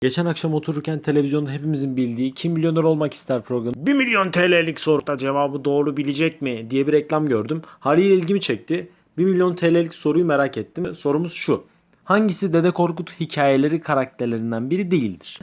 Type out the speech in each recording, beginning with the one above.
Geçen akşam otururken televizyonda hepimizin bildiği Kim Milyoner Olmak ister programı 1 milyon TL'lik soruda cevabı doğru bilecek mi diye bir reklam gördüm. Haliyle ilgimi çekti. 1 milyon TL'lik soruyu merak ettim. Sorumuz şu. Hangisi Dede Korkut hikayeleri karakterlerinden biri değildir?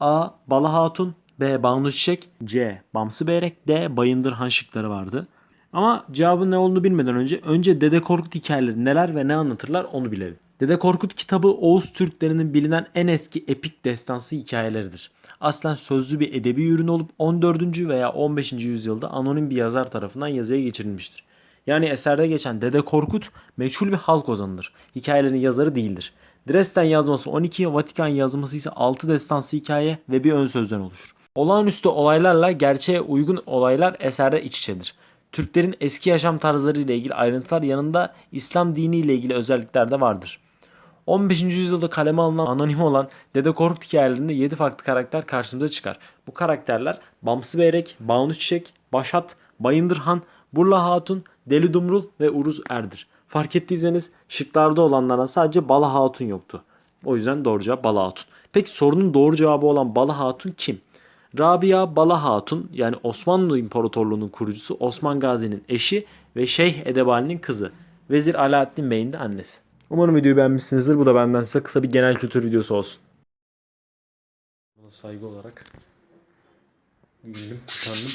A. Bala Hatun B. Banu Çiçek C. Bamsı Beyrek D. Bayındır Han şıkları vardı. Ama cevabın ne olduğunu bilmeden önce önce Dede Korkut hikayeleri neler ve ne anlatırlar onu bilelim. Dede Korkut kitabı Oğuz Türklerinin bilinen en eski epik destansı hikayeleridir. Aslen sözlü bir edebi ürün olup 14. veya 15. yüzyılda anonim bir yazar tarafından yazıya geçirilmiştir. Yani eserde geçen Dede Korkut meçhul bir halk ozanıdır. Hikayelerin yazarı değildir. Dresden yazması 12, Vatikan yazması ise 6 destansı hikaye ve bir ön sözden oluşur. Olağanüstü olaylarla gerçeğe uygun olaylar eserde iç içedir. Türklerin eski yaşam tarzları ile ilgili ayrıntılar yanında İslam dini ile ilgili özellikler de vardır. 15. yüzyılda kaleme alınan anonim olan Dede Korkut hikayelerinde 7 farklı karakter karşımıza çıkar. Bu karakterler Bamsı Beyrek, Banu Çiçek, Başat, Bayındır Han, Burla Hatun, Deli Dumrul ve Uruz Erdir. Fark ettiyseniz şıklarda olanlardan sadece Bala Hatun yoktu. O yüzden doğru cevap Bala Hatun. Peki sorunun doğru cevabı olan Bala Hatun kim? Rabia Bala Hatun yani Osmanlı İmparatorluğu'nun kurucusu Osman Gazi'nin eşi ve Şeyh Edebali'nin kızı. Vezir Alaaddin Bey'in de annesi. Umarım videoyu beğenmişsinizdir. Bu da benden size kısa bir genel kültür videosu olsun. Buna saygı olarak giyinim, utandım.